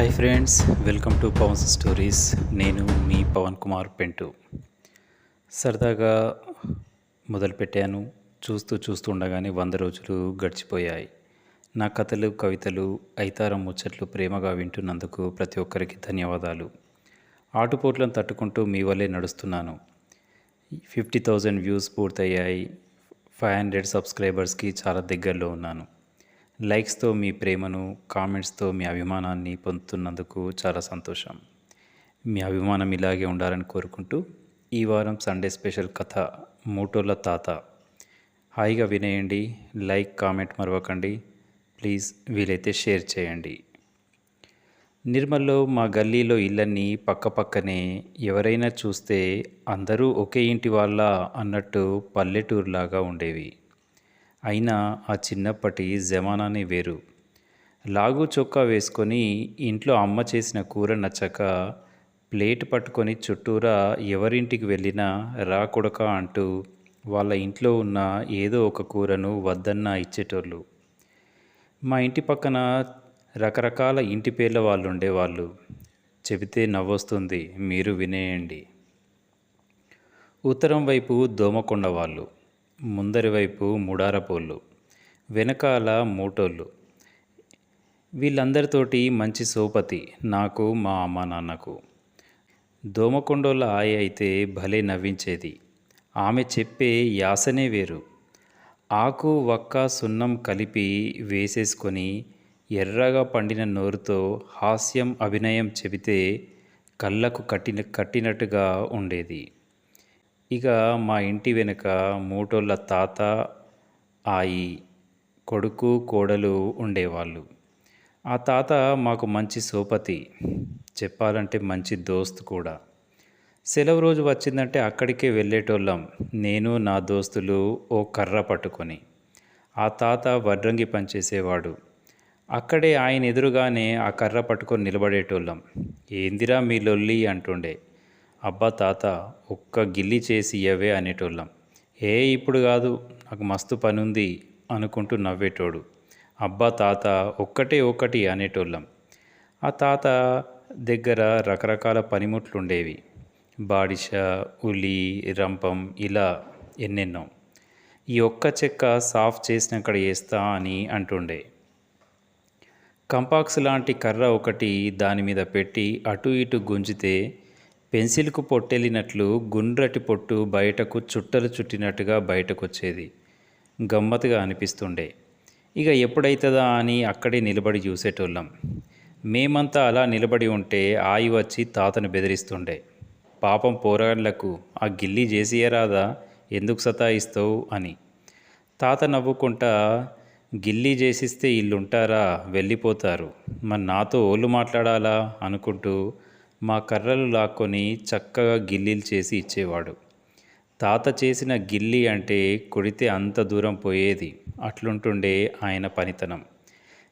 Hi friends welcome to Pavan's stories. నేను మీ పవన్ కుమార్ పెంటు. సరదాగా మొదలుపెట్టాను. చూస్తూ చూస్తూ ఉండగానే వంద రోజులు గడిచిపోయాయి. నా కథలు కవితలు ఐతారం ముచ్చట్లు ప్రేమగా వింటున్నందుకు ప్రతి ఒక్కరికి ధన్యవాదాలు. ఆటుపోట్లను తట్టుకుంటూ మీ వల్లే నడుస్తున్నాను. ఫిఫ్టీ థౌజండ్ వ్యూస్ పూర్తయ్యాయి. ఫైవ్ హండ్రెడ్ సబ్స్క్రైబర్స్కి చాలా దగ్గరలో ఉన్నాను. లైక్స్తో మీ ప్రేమను కామెంట్స్తో మీ అభిమానాన్ని పొందుతున్నందుకు చాలా సంతోషం. మీ అభిమానం ఇలాగే ఉండాలని కోరుకుంటూ ఈ వారం సండే స్పెషల్ కథ మూటోళ్ళ తాత. హాయిగా వినేయండి లైక్ కామెంట్ మరవకండి. ప్లీజ్ వీలైతే షేర్ చేయండి. నిర్మల్లో మా గల్లీలో ఇళ్ళన్నీ పక్కపక్కనే ఎవరైనా చూస్తే అందరూ ఒకే ఇంటి వాళ్ళ అన్నట్టు పల్లెటూరులాగా ఉండేవి. అయినా ఆ చిన్నప్పటి జమానానే వేరు. లాగు చొక్కా వేసుకొని ఇంట్లో అమ్మ చేసిన కూర నచ్చక ప్లేట్ పట్టుకొని చుట్టూరా ఎవరింటికి వెళ్ళినా రాకొడక అంటూ వాళ్ళ ఇంట్లో ఉన్న ఏదో ఒక కూరను వద్దన్నా ఇచ్చేటోళ్ళు. మా ఇంటి పక్కన రకరకాల ఇంటి పేర్ల వాళ్ళు ఉండేవాళ్ళు చెబితే నవ్వొస్తుంది మీరు వినేయండి. ఉత్తరం వైపు దోమకొండ వాళ్ళు ముందరి వైపు ముడారపోళ్ళు వెనకాల మూటోళ్ళు. వీళ్ళందరితోటి మంచి సోపతి నాకు మా అమ్మ నాన్నకు. దోమకొండోళ్ళ ఆయ అయితే భలే నవ్వించేది. ఆమె చెప్పే యాసనే వేరు. ఆకు వక్క సున్నం కలిపి వేసేసుకొని ఎర్రగా పండిన నోరుతో హాస్యం అభినయం చెబితే కళ్ళకు కట్టిన కట్టినట్టుగా ఉండేది. ఇక మా ఇంటి వెనుక మూటోళ్ళ తాత ఆయి కొడుకు కోడలు ఉండేవాళ్ళు. ఆ తాత మాకు మంచి సోపతి చెప్పాలంటే మంచి దోస్తు కూడా. సెలవు రోజు వచ్చిందంటే అక్కడికే వెళ్ళేటోళ్ళం. నేను నా దోస్తులు ఓ కర్ర పట్టుకొని. ఆ తాత వడ్రంగి పనిచేసేవాడు. అక్కడే ఆయన ఎదురుగానే ఆ కర్ర పట్టుకొని నిలబడేటోళ్ళం. ఏందిరా మీ లొల్లి అంటుండే. అబ్బా తాత ఒక్క గిల్లి చేసి ఇయ్యవే అనేటోళ్ళం. ఏ ఇప్పుడు కాదు నాకు మస్తు పని ఉంది అనుకుంటూ నవ్వేటోడు. అబ్బా తాత ఒక్కటే ఒకటి అనేటోళ్ళం. ఆ తాత దగ్గర రకరకాల పనిముట్లు ఉండేవి బాడిష ఉలి రంపం ఇలా ఎన్నెన్నో. ఈ ఒక్క చెక్క సాఫ్ చేసినక్కడ వేస్తా అని అంటుండే. కంపాక్స్ లాంటి కర్ర ఒకటి దాని మీద పెట్టి అటు ఇటు గుంజితే పెన్సిల్కు పొట్టెళ్ళినట్లు గుండ్రటి పొట్టు బయటకు చుట్టలు చుట్టినట్టుగా బయటకొచ్చేది. గమ్మత్తుగా అనిపిస్తుండే. ఇక ఎప్పుడైతుందా అని అక్కడే నిలబడి చూసేటోళ్ళం. మేమంతా అలా నిలబడి ఉంటే ఆయి వచ్చి తాతను బెదిరిస్తుండే. పాపం పోరాళ్ళకు ఆ గిల్లి చేసియరాదా? ఎందుకు సతాయిస్తావు? అని. తాత నవ్వుకుంటా గిల్లీ చేసిస్తే ఇల్లుంటారా? వెళ్ళిపోతారు. మరి నాతో ఓళ్ళు మాట్లాడాలా? అనుకుంటూ మా కర్రలు లాక్కొని చక్కగా గిల్లీలు చేసి ఇచ్చేవాడు. తాత చేసిన గిల్లి అంటే కొడితే అంత దూరం పోయేది. అట్లుంటుండే ఆయన పనితనం.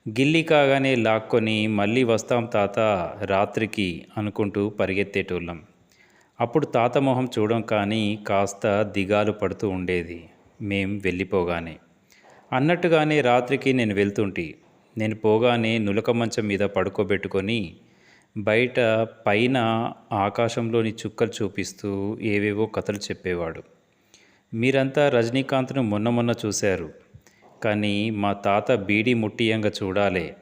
గిల్లి కాగానే లాక్కొని మళ్ళీ వస్తాం తాత రాత్రికి అనుకుంటూ పరిగెత్తేటోళ్ళం. అప్పుడు తాత మొహం చూడం కానీ కాస్త దిగాలు పడుతూ ఉండేది. మేం వెళ్ళిపోగానే. అన్నట్టుగానే రాత్రికి నేను వెళ్తుంటి. నేను పోగానే నులక మంచం మీద పడుకోబెట్టుకొని బయట పైన ఆకాశంలోని చుక్కలు చూపిస్తూ ఏవేవో కథలు చెప్పేవాడు. మీరంతా రజనీకాంత్ను మొన్న మొన్న చూశారు. కానీ మా తాత బీడి ముట్టియంగా చూడాలే.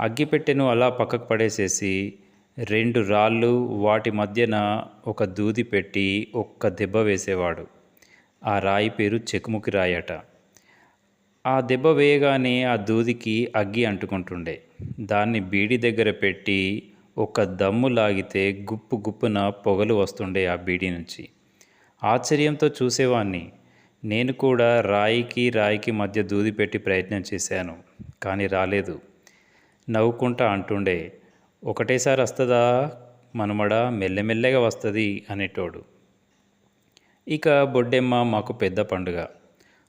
అగ్గిపెట్టెను అలా పక్కకు పడేసేసి రెండు రాళ్ళు వాటి మధ్యన ఒక దూది పెట్టి ఒక్క దెబ్బ వేసేవాడు. ఆ రాయి పేరు చెకుముకి రాయట. ఆ దెబ్బ వేయగానే ఆ దూదికి అగ్గి అంటుకుంటుండే. దాన్ని బీడి దగ్గర పెట్టి ఒక దమ్ము లాగితే గుప్పు గుప్పున పొగలు వస్తుండే ఆ బీడి నుంచి. ఆశ్చర్యంతో చూసేవాణ్ణి. నేను కూడా రాయికి రాయికి మధ్య దూది పెట్టి ప్రయత్నం చేశాను కానీ రాలేదు. నవ్వుకుంటా అంటుండే ఒకటేసారి వస్తుందా? మనమడ మెల్లమెల్లగా వస్తుంది అనేటోడు. ఇక బొడ్డెమ్మ మాకు పెద్ద పండుగ.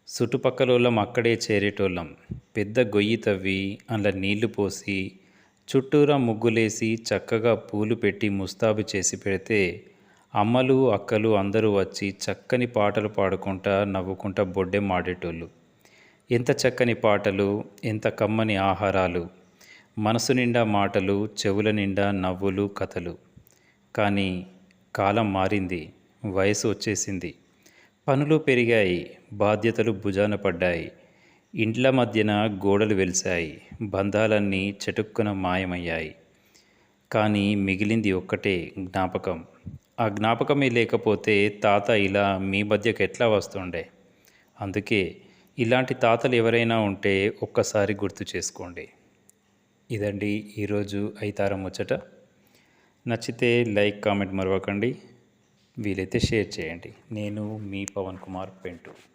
చుట్టుపక్కల వాళ్ళం అక్కడే చేరేటోళ్ళం. పెద్ద గొయ్యి తవ్వి అందులో నీళ్ళు పోసి చుట్టూరా ముగ్గులేసి చక్కగా పూలు పెట్టి ముస్తాబు చేసి పెడితే అమ్మలు అక్కలు అందరూ వచ్చి చక్కని పాటలు పాడుకుంటా నవ్వుకుంటా బొడ్డే మాడేటోళ్ళు ఎంత చక్కని పాటలు ఎంత కమ్మని ఆహారాలు మనసు నిండా మాటలు చెవుల నిండా నవ్వులు కథలు. కానీ కాలం మారింది వయసు వచ్చేసింది. పనులు పెరిగాయి బాధ్యతలు భుజాన పడ్డాయి. ఇండ్ల మధ్యన గోడలు వెలిశాయి. బంధాలన్నీ చటుక్కున మాయమయ్యాయి. కానీ మిగిలింది ఒక్కటే జ్ఞాపకం. ఆ జ్ఞాపకమే లేకపోతే తాత ఇలా మీ మధ్యకు ఎట్లా వస్తుండే? అందుకే ఇలాంటి తాతలు ఎవరైనా ఉంటే ఒక్కసారి గుర్తు చేసుకోండి. ఇదండి ఈరోజు ఐతారం ముచ్చట. నచ్చితే లైక్ కామెంట్ మరవకండి. వీలైతే షేర్ చేయండి. నేను మీ పవన్ కుమార్ పెంటు.